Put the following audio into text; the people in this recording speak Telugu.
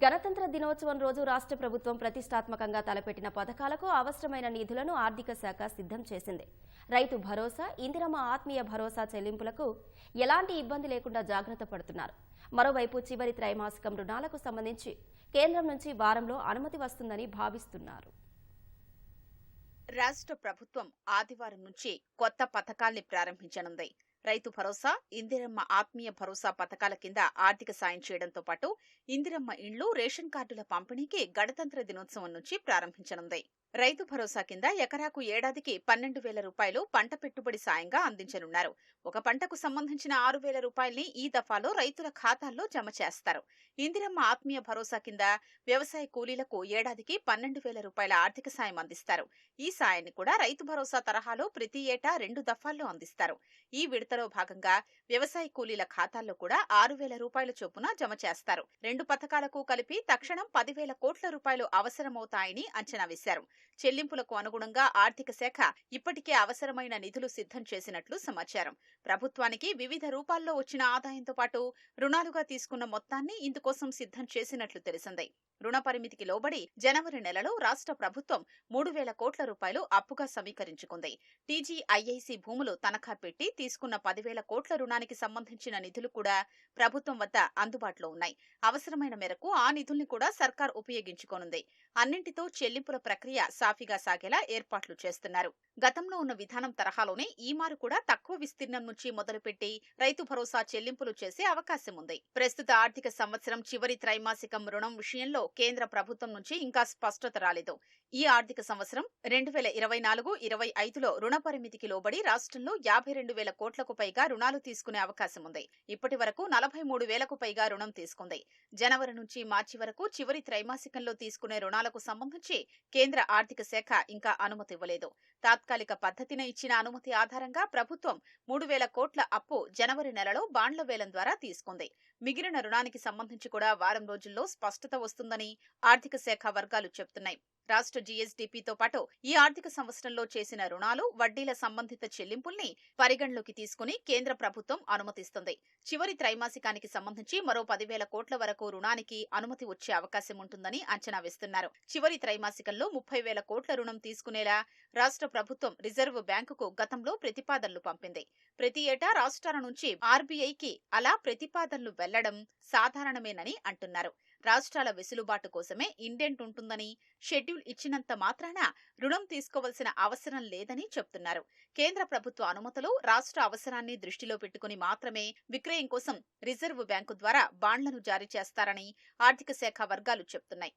గణతంత్ర దినోత్సవం రోజు రాష్ట్ర ప్రభుత్వం ప్రతిష్టాత్మకంగా తలపెట్టిన పథకాలకు అవసరమైన నిధులను ఆర్థిక శాఖ సిద్ధం చేసింది. రైతు భరోసా ఇందిరమ్మ ఆత్మీయ భరోసా చెల్లింపులకు ఎలాంటి ఇబ్బంది లేకుండా జాగ్రత్త పడుతున్నారు. మరోవైపు చివరి త్రైమాసికం రుణాలకు సంబంధించి కేంద్రం నుంచి వారంలో అనుమతి వస్తుందని భావిస్తున్నారు. రాష్ట్ర ప్రభుత్వం ఆదివారం నుంచి కొత్త పథకాల్ని ప్రారంభించనుంది. రైతు భరోసా ఇందిరమ్మ ఆత్మీయ భరోసా పథకాల కింద ఆర్థిక సాయం చేయడంతో పాటు ఇందిరమ్మ ఇండ్లు రేషన్ కార్డుల పంపిణీకి గణతంత్ర దినోత్సవం నుంచి ప్రారంభించనుంది. రైతు భరోసా కింద ఎకరాకు ఏడాదికి పన్నెండు వేల రూపాయలు పంట పెట్టుబడి సాయంగా అందించనున్నారు. ఒక పంటకు సంబంధించిన ఆరు వేల రూపాయల్ని ఈ దఫాలో రైతుల ఖాతాల్లో జమ చేస్తారు. ఇందిరమ్మ ఆత్మీయ భరోసా కింద వ్యవసాయ కూలీలకు ఏడాదికి పన్నెండు వేల రూపాయల ఆర్థిక సాయం అందిస్తారు. ఈ సాయాన్ని కూడా రైతు భరోసా తరహాలో ప్రతి ఏటా రెండు దఫాల్లో అందిస్తారు. ఈ విడతలో భాగంగా వ్యవసాయ కూలీల ఖాతాల్లో కూడా ఆరు వేల రూపాయల చొప్పున జమ చేస్తారు. రెండు పథకాలకు కలిపి తక్షణం పదివేల కోట్ల రూపాయలు అవసరమవుతాయని అంచనా వేశారు. చెల్లింపులకు అనుగుణంగా ఆర్థిక శాఖ ఇప్పటికే అవసరమైన నిధులు సిద్ధం చేసినట్లు సమాచారం. ప్రభుత్వానికి వివిధ రూపాల్లో వచ్చిన ఆదాయంతో పాటు రుణాలుగా తీసుకున్న మొత్తాన్ని ఇందుకోసం సిద్ధం చేసినట్లు తెలిసింది. రుణ పరిమితికి లోబడి జనవరి నెలలో రాష్ట్ర ప్రభుత్వం మూడు వేల కోట్ల రూపాయలు అప్పుగా సమీకరించుకుంది. టీజీఐఐసి భూములు తనఖా పెట్టి తీసుకున్న పదివేల కోట్ల రుణానికి సంబంధించిన నిధులు కూడా ప్రభుత్వం వద్ద అందుబాటులో ఉన్నాయి. అవసరమైన మేరకు ఆ నిధుల్ని కూడా సర్కార్ ఉపయోగించుకోనుంది. అన్నింటితో చెల్లింపుల ప్రక్రియ సాఫీగా సాగేలా ఏర్పాట్లు చేస్తున్నారు. గతంలో ఉన్న విధానం తరహాలోనే ఈ మారు కూడా తక్కువ విస్తీర్ణం నుంచి మొదలుపెట్టి రైతు భరోసా చెల్లింపులు చేసే అవకాశం ఉంది. ప్రస్తుత ఆర్థిక సంవత్సరం చివరి త్రైమాసికం రుణం విషయంలో కేంద్ర ప్రభుత్వం నుంచి ఇంకా స్పష్టత రాలేదు. ఈ ఆర్థిక సంవత్సరం రెండు వేల ఇరవై నాలుగు ఇరవై ఐదులో రుణ పరిమితికి లోబడి రాష్ట్రంలో యాభై రెండు వేల కోట్లకు పైగా రుణాలు తీసుకునే అవకాశం ఉంది. ఇప్పటి వరకు నలభై మూడు వేలకు పైగా రుణం తీసుకుంది. జనవరి నుంచి మార్చి వరకు చివరి త్రైమాసికంలో తీసుకునే రుణాలకు సంబంధించి కేంద్ర ఆర్థిక శాఖ ఇంకా అనుమతి ఇవ్వలేదు. తాత్కాలిక పద్ధతిన ఇచ్చిన అనుమతి ఆధారంగా ప్రభుత్వం మూడు వేల కోట్ల అప్పు జనవరి నెలలో బాండ్ల వేలం ద్వారా తీసుకుంది. మిగిలిన రుణానికి సంబంధించి కూడా వారం రోజుల్లో స్పష్టత వస్తుందని ఆర్థిక శాఖ వర్గాలు చెబుతున్నాయి. రాష్ట్ర జీఎస్డీపీతో పాటు ఈ ఆర్థిక సంవత్సరంలో చేసిన రుణాలు వడ్డీల సంబంధిత చెల్లింపుల్ని పరిగణలోకి తీసుకుని కేంద్ర ప్రభుత్వం అనుమతిస్తుంది. చివరి త్రైమాసికానికి సంబంధించి మరో పదివేల కోట్ల వరకు రుణానికి అనుమతి వచ్చే అవకాశం ఉంటుందని అంచనా వేస్తున్నారు. చివరి త్రైమాసికంలో ముప్పై వేల కోట్ల రుణం తీసుకునేలా రాష్ట్ర ప్రభుత్వం రిజర్వ్ బ్యాంకుకు గతంలో ప్రతిపాదనలు పంపింది. ప్రతి ఏటా రాష్ట్రాల నుంచి ఆర్బీఐకి అలా ప్రతిపాదనలు వెళ్ళడం సాధారణమేనని అంటున్నారు. రాష్ట్రాల వెసులుబాటు కోసమే ఇండెంట్ ఉంటుందని షెడ్యూల్ ఇచ్చినంత మాత్రాన రుణం తీసుకోవలసిన అవసరం లేదని చెప్తున్నారు. కేంద్ర ప్రభుత్వ అనుమతులు రాష్ట్ర అవసరాన్ని దృష్టిలో పెట్టుకుని మాత్రమే విక్రయం కోసం రిజర్వు బ్యాంకు ద్వారా బాండ్లను జారీ చేస్తారని ఆర్థిక శాఖ వర్గాలు చెప్తున్నాయి.